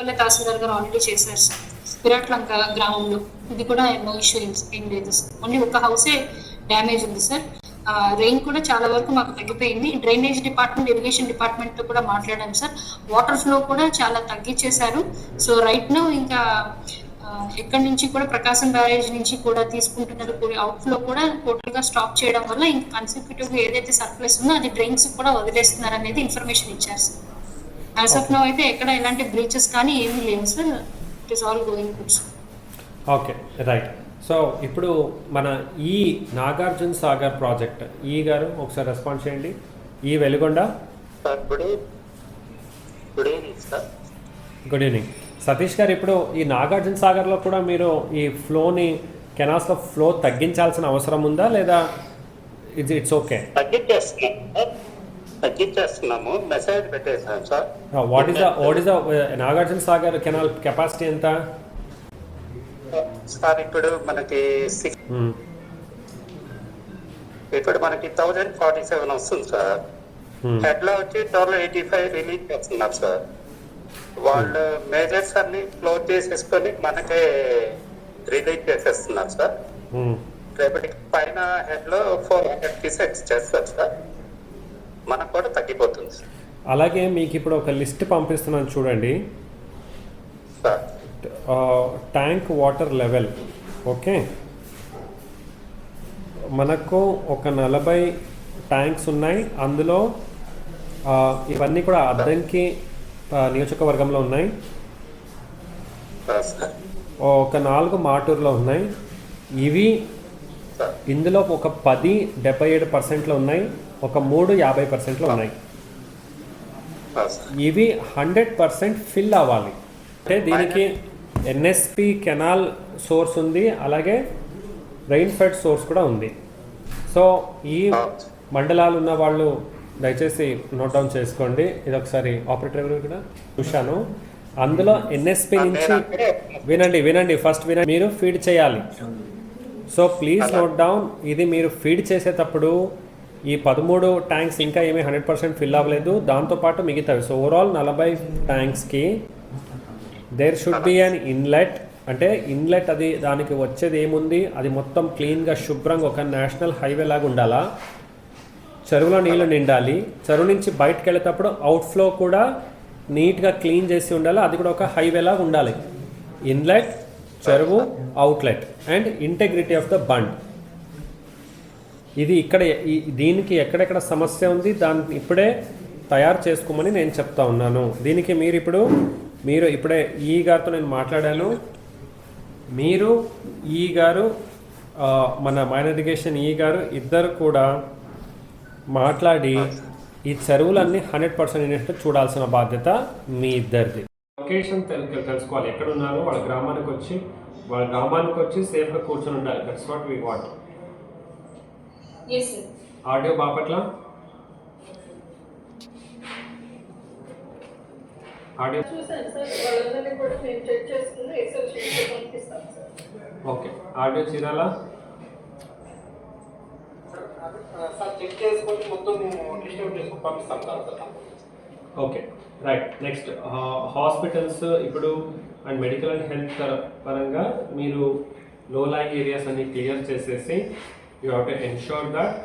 పల్లె తహసీల్దార్ గారు ఆల్రెడీ చేశారు సార్. విరాట్లంక గ్రామంలో. ఇది కూడా నో ఇష్యూ ఏం లేదు సార్. ఓన్లీ ఒక హౌసే డ్యామేజ్ ఉంది సార్. రెయిన్ కూడా చాలా వరకు మాకు తగ్గిపోయింది. డ్రైనేజ్ డిపార్ట్మెంట్ ఇరిగేషన్ డిపార్ట్మెంట్తో కూడా మాట్లాడాం సార్. వాటర్ ఫ్లో కూడా చాలా తగ్గించేశారు సో రైట్ నో ఇంకా ఎక్కడి నుంచి కూడా ప్రకాశం బ్యారేజ్ నుంచి కూడా తీసుకుంటున్నారు. అవుట్ ఫ్లో కూడా టోటల్గా స్టాప్ చేయడం వల్ల ఇంకా కన్సిక్యూటివ్ ఏదైతే సర్ప్లస్ ఉందో అది డ్రైన్స్ కూడా వదిలేస్తున్నారు అనేది ఇన్ఫర్మేషన్ ఇచ్చారు సార్. యాజ్ ఆఫ్ నో అయితే ఎక్కడ ఎలాంటి బ్రీచెస్ కానీ ఏమీ లేవు sir it is all going good okay right so ఇప్పుడు మన ఈ నాగార్జున సాగర్ ప్రాజెక్ట్ ఈ గారు ఒకసారి రెస్పాన్స్ చేయండి. ఈ Veligonda? Sir good evening good evening sir good evening Satish గారు ఇప్పుడు ఈ నాగార్జున సాగర్లో కూడా మీరు ఈ ఫ్లోని కెనాల్స్లో ఫ్లో తగ్గించాల్సిన అవసరం ఉందా లేదా? ఇట్స్ ఇట్స్ ఓకే తగ్గించేస్తున్నాం తగ్గించేస్తున్నాము. మెసేజ్ పెట్టేసాం sir. What the what the Nagarjuna Sagar canal capacity ఎంత? సార్ ఇప్పుడు మనకి సిక్స్. ఇప్పుడు మనకి థౌజండ్ ఫార్టీ సెవెన్ వస్తుంది సార్. హెడ్లో వచ్చి ట్వెల్వ్ ఎయిటీ ఫైవ్ రిలీజ్ చేస్తున్నారు సార్. వాళ్ళు మేజర్స్ అన్ని క్లోజ్ చేసేసుకొని మనకే రిలీజ్ చేసేస్తున్నారు సార్. రేపటికి పైన హెడ్లో ఫోర్ హండ్రెడ్ పీసెస్ చేస్తారు సార్. మనకు కూడా తగ్గిపోతుంది. అలాగే మీకు ఇప్పుడు ఒక లిస్ట్ పంపిస్తున్నాను చూడండి. Tank water level okay? మనకు ఒక నలభై ట్యాంక్స్ ఉన్నాయి. అందులో ఇవన్నీ కూడా అద్దంకి నియోజకవర్గంలో ఉన్నాయి. ఒక నాలుగు మాటూరులో ఉన్నాయి. ఇవి ఇందులో ఒక పది డెబ్బై ఏడు పర్సెంట్లో ఉన్నాయి. ఒక మూడు యాభై పర్సెంట్లో ఉన్నాయి. ఇవి హండ్రెడ్ పర్సెంట్ ఫిల్ అవ్వాలి. అంటే దీనికి ఎన్ఎస్పి కెనాల్ సోర్స్ ఉంది అలాగే రెయిన్ ఫెడ్ సోర్స్ కూడా ఉంది. సో ఈ మండలాలు ఉన్న వాళ్ళు దయచేసి నోట్ డౌన్ చేసుకోండి. ఇది ఒకసారి ఆపరేటర్ కూడా చూశాను అందులో ఎన్ఎస్పి నుంచి వినండి వినండి. ఫస్ట్ వినండి. మీరు ఫీడ్ చేయాలి. So please note down. ఇది మీరు ఫీడ్ చేసేటప్పుడు ఈ పదమూడు ట్యాంక్స్ ఇంకా ఏమీ హండ్రెడ్ పర్సెంట్ ఫిల్ అవ్వలేదు. దాంతోపాటు మిగతావి. సో ఓవరాల్ నలభై ట్యాంక్స్కి there should be an inlet అంటే ఇన్లెట్ అది దానికి వచ్చేది ఏముంది? అది మొత్తం క్లీన్గా శుభ్రంగా ఒక నేషనల్ హైవే లాగా ఉండాలా? చెరువులో నీళ్ళు నిండాలి. చెరువు నుంచి బయటకు వెళ్ళేటప్పుడు అవుట్ఫ్లో కూడా నీట్గా క్లీన్ చేసి ఉండాలి? అది కూడా ఒక హైవే లాగా ఉండాలి. ఇన్లెట్ చెరువు outlet and integrity of the bund ఇది ఇక్కడ ఈ- దీనికి ఎక్కడెక్కడ సమస్య ఉంది దాన్ని ఇప్పుడే తయారు చేసుకోమని నేను చెప్తా ఉన్నాను. దీనికి మీరు ఇప్పుడు మీరు ఇప్పుడే ఈ గారితో నేను మాట్లాడాను. మీరు ఈ గారు మన మైనర్ ఇరిగేషన్ ఈ గారు ఇద్దరు కూడా మాట్లాడి ఈ చెరువులన్నీ హండ్రెడ్ పర్సెంట్ అయినట్టు చూడాల్సిన బాధ్యత మీ ఇద్దరిది. లొకేషన్ తెలుసుకోవాలి. ఎక్కడ ఉన్నారు వాళ్ళ గ్రామానికి వచ్చి వాళ్ళ గ్రామానికి వచ్చి సేఫ్గా కూర్చొని ఉండాలి. That's what we want audio Bapatla audio okay audio Chirala? Sir check చేసుకొని మొత్తం డిస్ట్రిబ్యూట్ చేసుకొని పంపిస్తాం sir okay right next hospitals ఇప్పుడు అండ్ మెడికల్ అండ్ హెల్త్ పరంగా మీరు లో లైంగ్ ఏరియాస్ అన్ని క్లియర్ చేసేసి you have to ensure that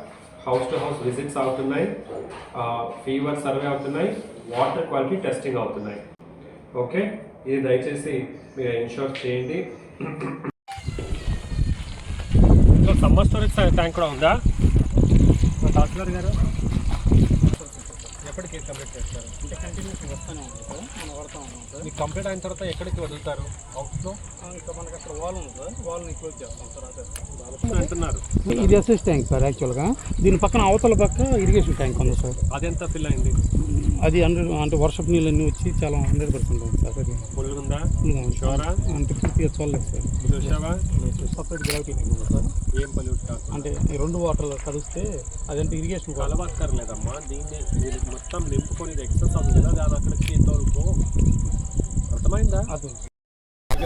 house to house visits అవుతున్నాయి. ఫీవర్ సర్వే అవుతున్నాయి. వాటర్ క్వాలిటీ టెస్టింగ్ అవుతున్నాయి. ఓకే ఇది దయచేసి మీరు ఎన్షూర్ చేయండి. సమ్మర్ స్టోరేజ్ ట్యాంక్ కూడా ఉందా? తహసీల్దార్ గారు? ఎప్పటికి కంప్లీట్ చేస్తారు? అంటే కంటిన్యూస్ వస్తూనే ఉంది సార్. మనం వాడుతూ ఉన్నాం సార్. మీకు కంప్లీట్ అయిన తర్వాత ఎక్కడికి వదులుతారు? అవుట్లో ఆ, ఇంకా మనకి అక్కడ వాల్ ఉంది సార్. వాల్ని క్లోజ్ చేస్తాం సార్. ఇది ఎస్ఎస్ ట్యాంక్ సార్ యాక్చువల్గా దీని పక్కన అవతల పక్క ఇరిగేషన్ ట్యాంక్ ఉంది సార్ అదెంత ఫిల్ అయింది? అది హండ్రెడ్ అంటే వర్షపు నీళ్ళన్నీ వచ్చి చాలా హండ్రెడ్ పర్సెంట్ ఉంది సార్ అది ఉందా అంటే పూర్తిగా చూడలేదు సార్ సపరేట్ గ్రావిటీ సార్ ఏం పొల్యూట్ అంటే రెండు వాటర్లు కలిస్తే అదంటే ఇరిగేషన్ వాటర్ కలవక్కర్లేదమ్మా దీన్ని మొత్తం నింపుకొని ఎక్సెస్ అవుతుంది? కదా దాని అక్కడికి తోలుకో అర్థమైందా? అది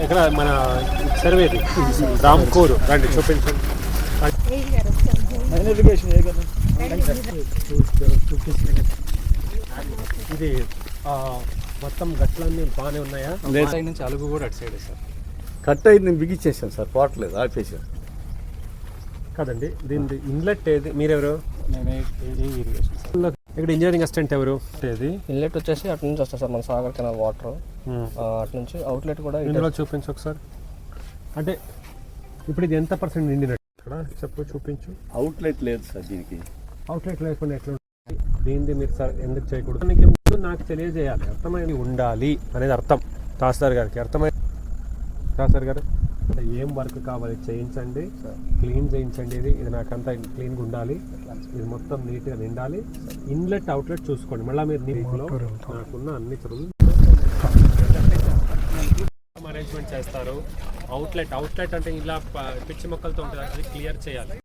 ఇక్కడ మన సర్వేది. రామ్కూరు రండి చూపించండి. ఇరిగేషన్ ఏ కదా? ఇది మొత్తం గట్లన్నీ బాగానే ఉన్నాయా? సైడ్ నుంచి అలుగు కూడా అటు సైడ్ సార్. కట్ అయింది నేను బిగించేసాను సార్ పోవట్లేదు ఆపేసాను కాదండి దీని ఇన్లెట్ ఏది? మీరెవరు? ఏ ఇరిగేషన్ సార్ ఇక్కడ ఇంజనీరింగ్ అసిస్టెంట్ ఎవరు? ఇన్లెట్ వచ్చేసి అటు నుంచి వస్తుంది సార్ మన సాగర్ కెనాల్ వాటర్. అటు నుంచి అవుట్లెట్ కూడా ఇందులో చూపించు ఒకసారి. అంటే ఇప్పుడు ఇది ఎంత పర్సెంట్ నిండినట్టు? ఇక్కడ చెప్పు చూపించు. అవుట్లెట్ లేదు సార్ దీనికి. అవుట్లెట్ లేకుండా ఎట్లా ఉంటుంది? దీనిది మీరు సార్ ఎందుకు చేయకూడదు? దానికి ముందు నాకు తెలియజేయాలి. అర్థమైంది? ఉండాలి అనేది అర్థం. తహసీల్దార్ గారికి అర్థమైంది తహసీల్దార్ గారు? ఏం వర్క్ కావాలి చేయించండి క్లీన్ చేయించండి ఇది. ఇది నాకంతా క్లీన్గా ఉండాలి. ఇది మొత్తం నీట్గా నిండాలి. ఇన్లెట్ అవుట్లెట్ చూసుకోండి. మళ్ళీ మీరు నీటిలో నాకున్న అన్ని చదువులు అరేంజ్మెంట్ చేస్తారు. అవుట్లెట్ అవుట్లెట్ అంటే ఇలా పిచ్చి మొక్కలతో ఉంటుంది అది క్లియర్ చేయాలి.